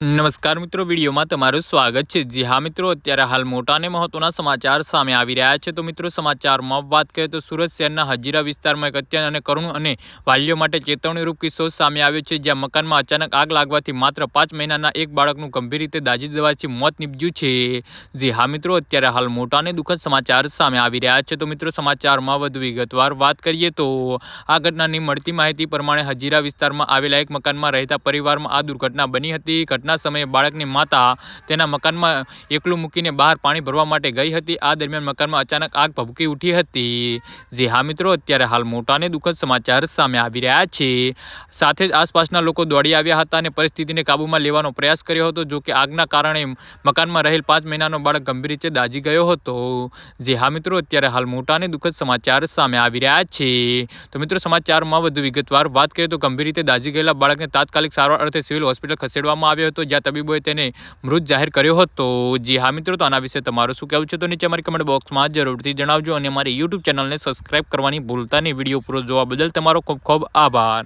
નમસ્કાર મિત્રો, વિડીયોમાં તમારું સ્વાગત છે. જી હા મિત્રો, અત્યારે હાલ મોટા અને મહત્વના સમાચાર સામે આવી રહ્યા છે. તો મિત્રો, સમાચારમાં વાત કરીએ તો સુરત શહેરના હજીરા વિસ્તારમાં એક અત્યંત અને કરુણ અને વાલીઓ માટે ચેતવણીરૂપ કિસ્સો સામે આવ્યો છે, જ્યાં મકાનમાં અચાનક આગ લાગવાથી માત્ર પાંચ મહિનાના એક બાળકનું ગંભીર રીતે દાજી દેવાથી મોત નીપજ્યું છે. જી હા મિત્રો, અત્યારે હાલ મોટા અને દુઃખદ સમાચાર સામે આવી રહ્યા છે. તો મિત્રો, સમાચારમાં વધુ વિગતવાર વાત કરીએ તો આ ઘટનાની મળતી માહિતી પ્રમાણે હજીરા વિસ્તારમાં આવેલા એક મકાનમાં રહેતા પરિવારમાં આ દુર્ઘટના બની હતી. ઘટના ઘટના સમયે બાળકની માતા તેના મકાનમાં એકલું મૂકીને બહાર પાણી ભરવા માટે ગઈ હતી. આ દરમિયાન મકાનમાં અચાનક આગ ભભૂકી ઉઠી હતી. જે હા મિત્રો, અત્યારે હાલ મોટા અને દુઃખદ સમાચાર સામે આવી રહ્યા છે. સાથે જ આસપાસના લોકો દોડી આવ્યા હતા અને પરિસ્થિતિને કાબૂમાં લેવાનો પ્રયાસ કર્યો હતો, જો કે આગના કારણે મકાનમાં રહેલ પાંચ મહિનાનો બાળક ગંભીર રીતે દાજી ગયો હતો. જે હા મિત્રો, અત્યારે હાલ મોટા અને દુઃખદ સમાચાર સામે આવી રહ્યા છે. તો મિત્રો, સમાચારમાં વધુ વિગતવાર વાત કરીએ તો ગંભીર રીતે દાજી ગયેલા બાળકને તાત્કાલિક સારવાર અર્થે સિવિલ હોસ્પિટલ ખસેડવામાં આવ્યો હતો. હતો જ્યાં તબીબોએ તેને મૃત જાહેર કર્યો હતો. જી હા મિત્રો, તો આના વિશે તમારું શું કહેવું છે? તો નીચે અમારી કમેન્ટ બોક્સમાં જરૂરથી જણાવજો અને અમારી યુટ્યુબ ચેનલને સબસ્ક્રાઈબ કરવાની ભૂલતા નહીં. વીડિયો પૂરો જોવા બદલ તમારો ખૂબ ખૂબ આભાર.